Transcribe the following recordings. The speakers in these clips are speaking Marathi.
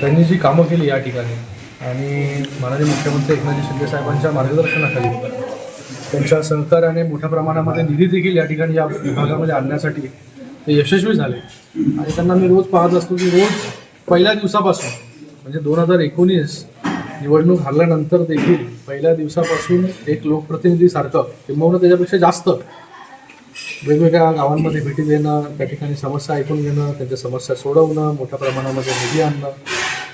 त्यांनी जी कामं केली या ठिकाणी आणि माननीय मुख्यमंत्री एकनाथजी शिंदे साहेबांच्या मार्गदर्शनाखाली त्यांच्या सहकार्याने मोठ्या प्रमाणामध्ये निधी देखील या ठिकाणी या विभागामध्ये आणण्यासाठी ते यशस्वी झाले. आणि त्यांना मी रोज पाहत असतो की रोज पहिल्या दिवसापासून म्हणजे दोन हजार एकोणीस निवडणूक हरल्यानंतर देखील पहिल्या दिवसापासून एक लोकप्रतिनिधीसारखं किंबहुना त्याच्यापेक्षा जास्त वेगवेगळ्या गावांमध्ये भेटी देणं त्या ठिकाणी समस्या ऐकून घेणं त्यांच्या समस्या सोडवणं मोठ्या प्रमाणामध्ये निधी आणणं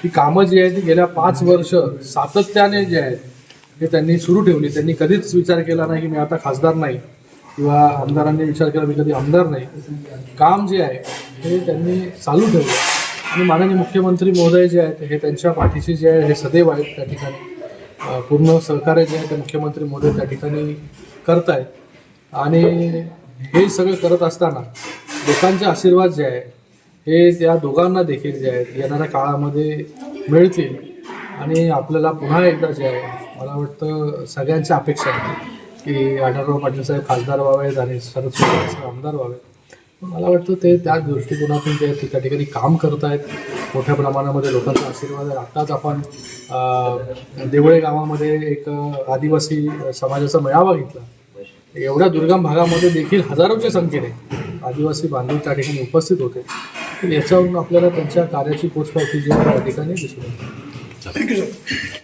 ही कामं जी आहेत ती गेल्या पाच वर्ष सातत्याने जे आहेत हे त्यांनी सुरू ठेवली. त्यांनी कधीच विचार केला नाही की मी आता खासदार नाही किंवा आमदारांनी विचार केला मी कधी आमदार नाही. काम जे आहे हे त्यांनी चालू ठेवलं. आणि माननीय मुख्यमंत्री महोदय जे आहेत हे त्यांच्या पाठीशी जे आहे हे सदैव आहेत त्या ठिकाणी. पूर्ण सहकार्य जे आहे ते मुख्यमंत्री महोदय त्या ठिकाणी करत आहेत आणि हे सगळं करत असताना लोकांचे आशीर्वाद जे आहे हे त्या दोघांना देखील जे आहेत येणाऱ्या काळामध्ये मिळतील. आणि आपल्याला पुन्हा एकदा जे आहे मला वाटतं सगळ्यांच्या अपेक्षा आहे की आढळराव पाटील साहेब खासदार व्हावेत आणि शरद पवार साहेब आमदार व्हावेत. मला वाटतं ते त्याच दृष्टिकोनातून ते त्या ठिकाणी काम करत आहेत. मोठ्या प्रमाणामध्ये लोकांचा आशीर्वाद आहे. आत्ताच आपण देवळे गावामध्ये एक आदिवासी समाजाचा मेळावा घेतला. एवढ्या दुर्गम भागामध्ये देखील हजारोच्या संख्येने आदिवासी बांधव त्या ठिकाणी उपस्थित होते. याच्यावरून आपल्याला त्यांच्या कार्याची पोचपावती जी आहे त्या ठिकाणी दिसून येते. Thank you sir